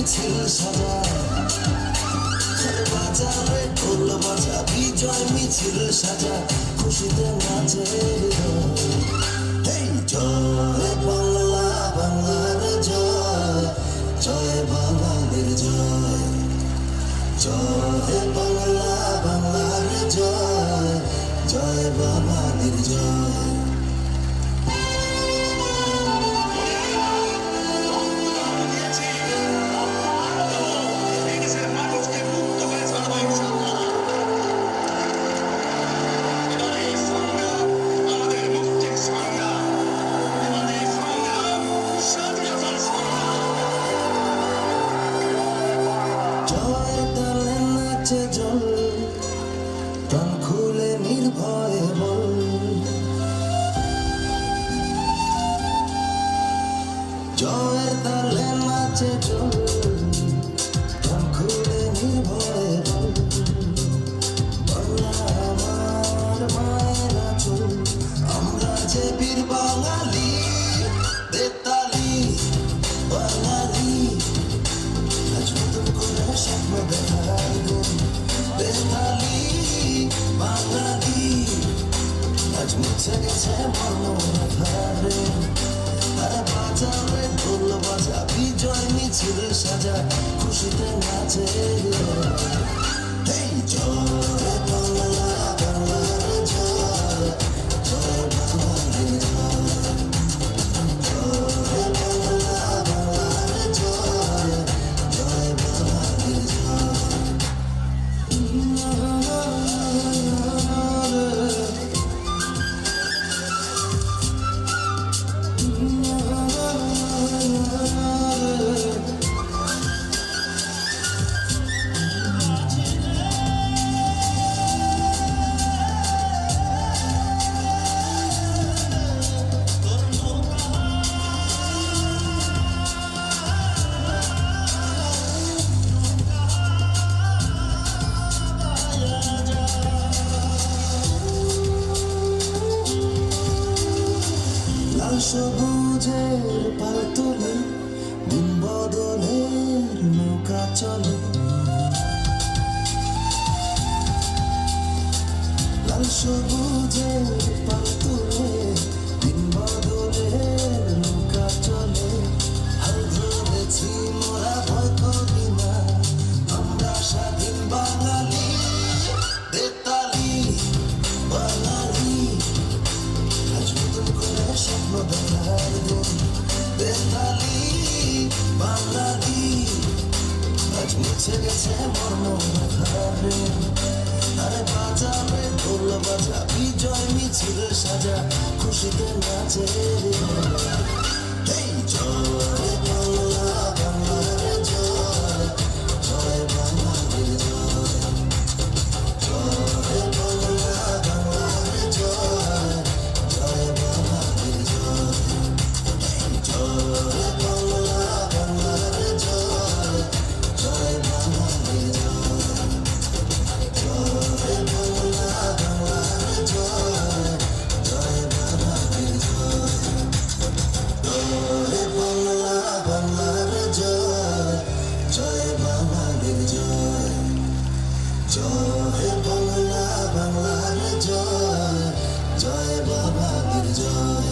বাজা বিজয় মিছিল সাজা আরে বাজারে ঢোল বাজা বিজয় মিছিল সাজা খুশিতে নাচে এই জয় বাংলা বাংলার জয় জয় বাঙালির জয় জয় বাংলা বাংলার জয় জয় বাঙালির জয় নাচে জল প্রাণ খুলে নির্ভয়ে বল। জয়ের তালে নাচে আজ মুছে গেছে মর্ম ব্যথারে আরে সাজা খুশিতে নাচে এই জয় সবুজের পাল তুলে দিন বদলের নৌকা চলে। লাল সবুজের বাঙালি আজ মুছে গেছে মর্ম আরে বাজারে ঢোল বাজা বিজয় মিছিল সাজা খুশিতে নাচে এই জয় জয় বাংলা বাংলার জয় জয় করব জয়